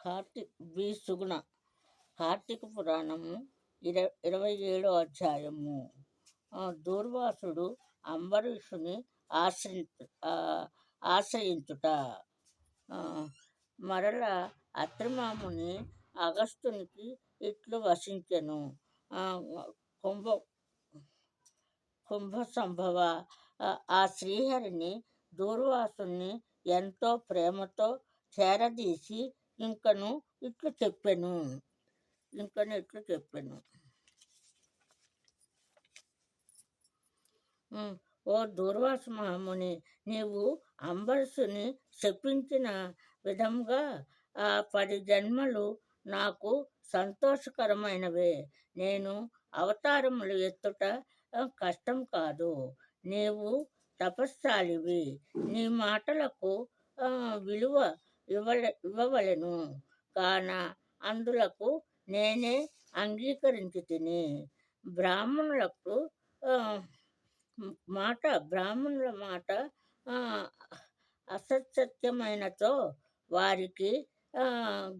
Karthik B సుగుణ. కార్తీక పురాణము ఇర ఇరవై ఏడో అధ్యాయము. దూర్వాసుడు అంబరీషుని ఆశ్రయి ఆశ్రయించుట. మరలా మరల అత్రిమాముని అగస్తునికి ఇట్లు వసించెను కుంభ కుంభ సంభవ ఆ, శ్రీహరిని దూర్వాసుని ఎంతో ప్రేమతో చేరదీసి ఇంకను ఇట్లు చెప్పాను. ఇంకను ఇట్లు చెప్పాను. ఓ దూర్వాస మహాముని నీవు అంబరసుని శపించిన విధంగా ఆ పది జన్మలు నాకు సంతోషకరమైనవే. నేను అవతారములు ఎత్తుట కష్టం కాదు. నీవు తపస్సాలివి. నీ మాటలకు విలువ ఇవ్వల ఇవ్వవలెను. కాన అందులకు నేనే అంగీకరించి తిని బ్రాహ్మణులకు మాట బ్రాహ్మణుల మాట అసత్యమైనతో వారికి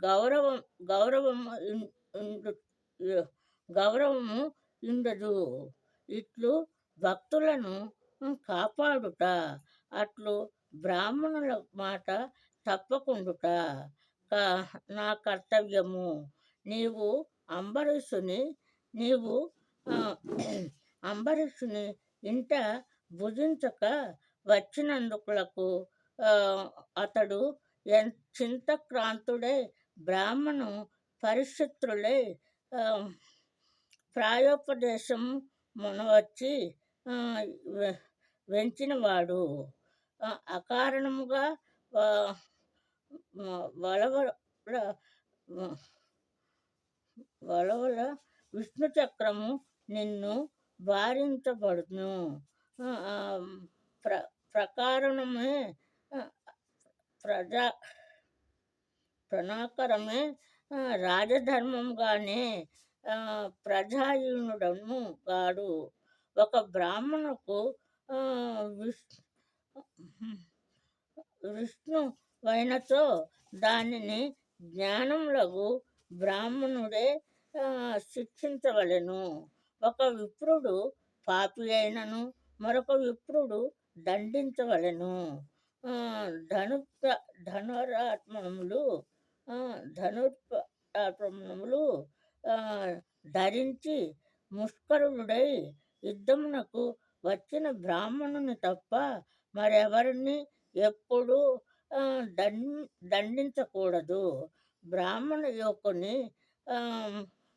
గౌరవం గౌరవం గౌరవము ఉండదు. ఇట్లు భక్తులను కాపాడుట అట్లు బ్రాహ్మణుల మాట తప్పకుండుట నా కర్తవ్యము. నీవు అంబరీషుని నీవు అంబరీషుని ఇంట భుజించక వచ్చినందుకులకు అతడు చింతక్రాంతుడై బ్రాహ్మణు పరిశుత్రులై ప్రాయోపదేశం మునవచ్చి వెంచినవాడు. అకారణముగా వలవల వలవల విష్ణు చక్రము నిన్ను భారించబడును ప్ర ప్రకారణమే ప్రజా ప్రణాకరమే రాజధర్మంగానే ప్రజాయునుడను గాడు. ఒక బ్రాహ్మణుకు విష్ విష్ణు వైనతో దానిని జ్ఞానములకు బ్రాహ్మణుడే శిక్షించవలెను. ఒక విప్రుడు పాపి అయినను మరొక విప్రుడు దండించవలెను. ఆ, ధనుర్ప ధనురాత్మములు ఆ, ధరించి ముష్కరుడై యుద్ధమునకు వచ్చిన బ్రాహ్మణుని తప్ప మరెవరిని ఎప్పుడు దండించకూడదు. బ్రాహ్మణ యువకుని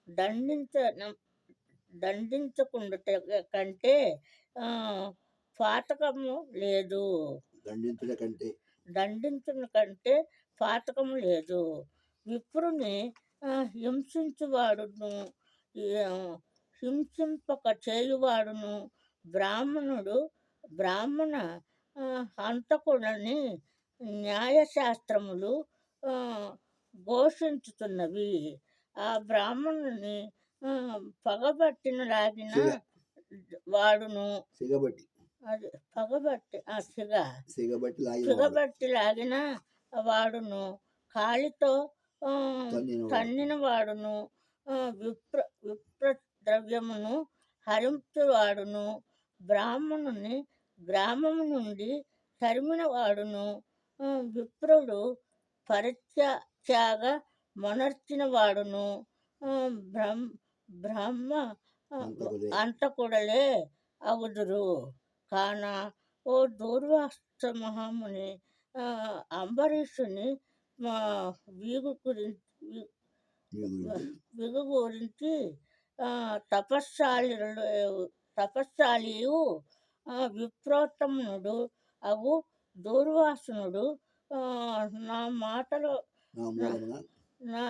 దండించ దండించకుండా కంటే పాతకము లేదు. దండించుట కంటే. దండించుట కంటే పాతకము లేదు. విప్రుని హింసించువాడును హింసింపక చేయువాడును. బ్రాహ్మణుడు బ్రాహ్మణ హంతకుడని న్యాయశాస్త్రములు ఘోషించుతున్నవి. ఆ బ్రాహ్మణుని పగబట్టిన లాగిన వాడును. సిగబట్టి. అది పగబట్టి ఆ సిగ. సిగబట్టి లాగిన వాడు. సిగబట్టి లాగిన వాడును. కాలితో. తన్నిన వాడును. విప్ర విప్ర ద్రవ్యమును హరించువాడును బ్రాహ్మణుని గ్రామము నుండి తరిమిన వాడును. విప్రుడు పరిత్యాగ మొనర్చిన వాడును. బ్రహ్మ బ్రహ్మ. అంతకుడలే అగుదురు కాన ఓ దూర్వాస మహాముని అంబరీషుని మా వీగు గురించి. విగు గురించి తపస్శాలి తపస్శాలియు విప్రోత్తమునుడు అగు దూర్వాసునుడు నా మాటలు నా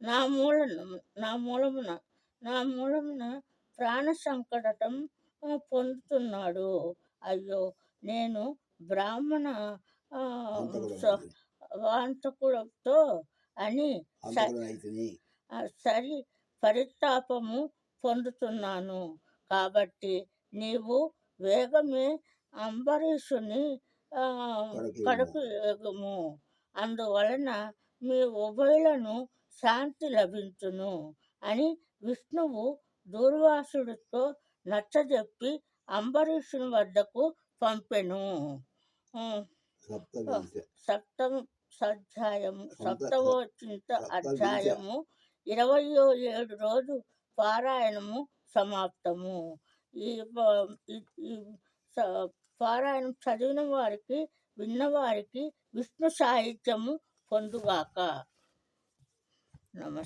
నా మూలన నా మూలమున నా మూలమున ప్రాణ సంకటం పొందుతున్నాడు. అయ్యో! నేను బ్రాహ్మణ వాంతకులతో అని సరి పరితాపము పొందుతున్నాను. కాబట్టి నీవు వేగమే అంబరీషుని కడకు ఎగుము అందువలన మీ ఉభయులను శాంతి లభించును అని విష్ణువు దూర్వాసుడితో నచ్చజెప్పి అంబరీషుని వద్దకు పంపెను. సప్తమ అధ్యాయము సప్త- సప్తవోచింత. అధ్యాయము ఇరవయో ఏడు రోజు పారాయణము సమాప్తము. ఈ పారాయణం చదివిన వారికి విన్నవారికి విష్ణు సాహిత్యము పొందుగాక. నమస్తే